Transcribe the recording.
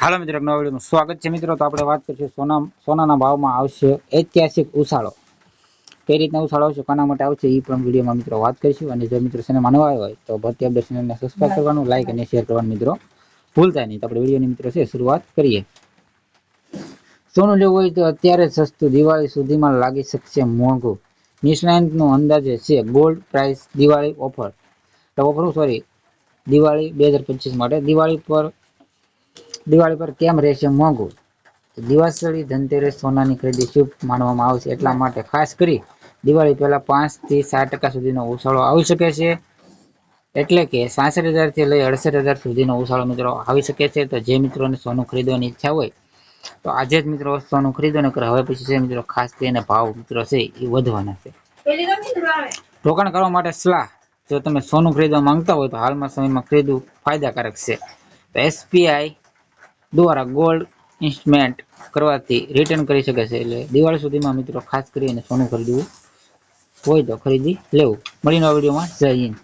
હાલો મિત્રો નવા વિડીયોમાં સ્વાગત છે મિત્રો. તો આપણે વાત કરીશું સોના સોનાના ભાવમાં આવશે ઐતિહાસિક ઉછાળો. કઈ રીતના ઉછાળો આવશે કોના માટે આવશે એ પણ વિડીયોમાં મિત્રો વાત કરીશું. અને જો મિત્રો ચેનલમાં માનવા આવ્યો હોય તો ભરતી અપડેટ ચેનલને સબસ્ક્રાઈબ કરવાનું લાઈક અને શેર કરવાનું મિત્રો ભૂલતા નહીં. તો આપણે વિડીયોની મિત્રો છે શરૂઆત કરીએ. સોનું લેવું હોય તો અત્યારે સસ્તું દિવાળી સુધીમાં લાગી શકશે મોંઘું. નિષ્ણાંતનું અંદાજે છે ગોલ્ડ પ્રાઇસ દિવાળી ઓફર તો ઓફર સોરી દિવાળી બે હજાર પચીસ માટે. દિવાળી પર દિવાળી પર કેમ રહેશે મોંઘું? દિવાસળી ધનતેરસ સોનાની ખરીદી શુભ માનવામાં આવશે એટલા માટે ખાસ કરી દિવાળી પહેલા પાંચથી સાત ટકા સુધીનો ઉછાળો આવી શકે છે. એટલે કે સાસઠ હજારથી લઈ અડસઠ હજાર સુધીનો ઉછાળો મિત્રો આવી શકે છે. તો જે મિત્રોને સોનું ખરીદવાની ઈચ્છા હોય તો આજે જ મિત્રો સોનું ખરીદો ને હવે પછી છે મિત્રો ખાસ કરીને ભાવ મિત્રો છે એ વધવાના છે. રોકાણ કરવા માટે સલાહ જો તમે સોનું ખરીદવા માંગતા હોય તો હાલમાં સમયમાં ખરીદવું ફાયદાકારક છે. તો એસબીઆઈ દ્વારા ગોલ્ડ ઇન્સ્ટ્રુમેન્ટ કરવાથી રિટર્ન કરી શકે છે. એટલે દિવાળી સુધીમાં મિત્રો ખાસ કરીને સોનું ખરીદવું હોય તો ખરીદી લેવું. મળીને વિડીયોમાં જય હિન્દ.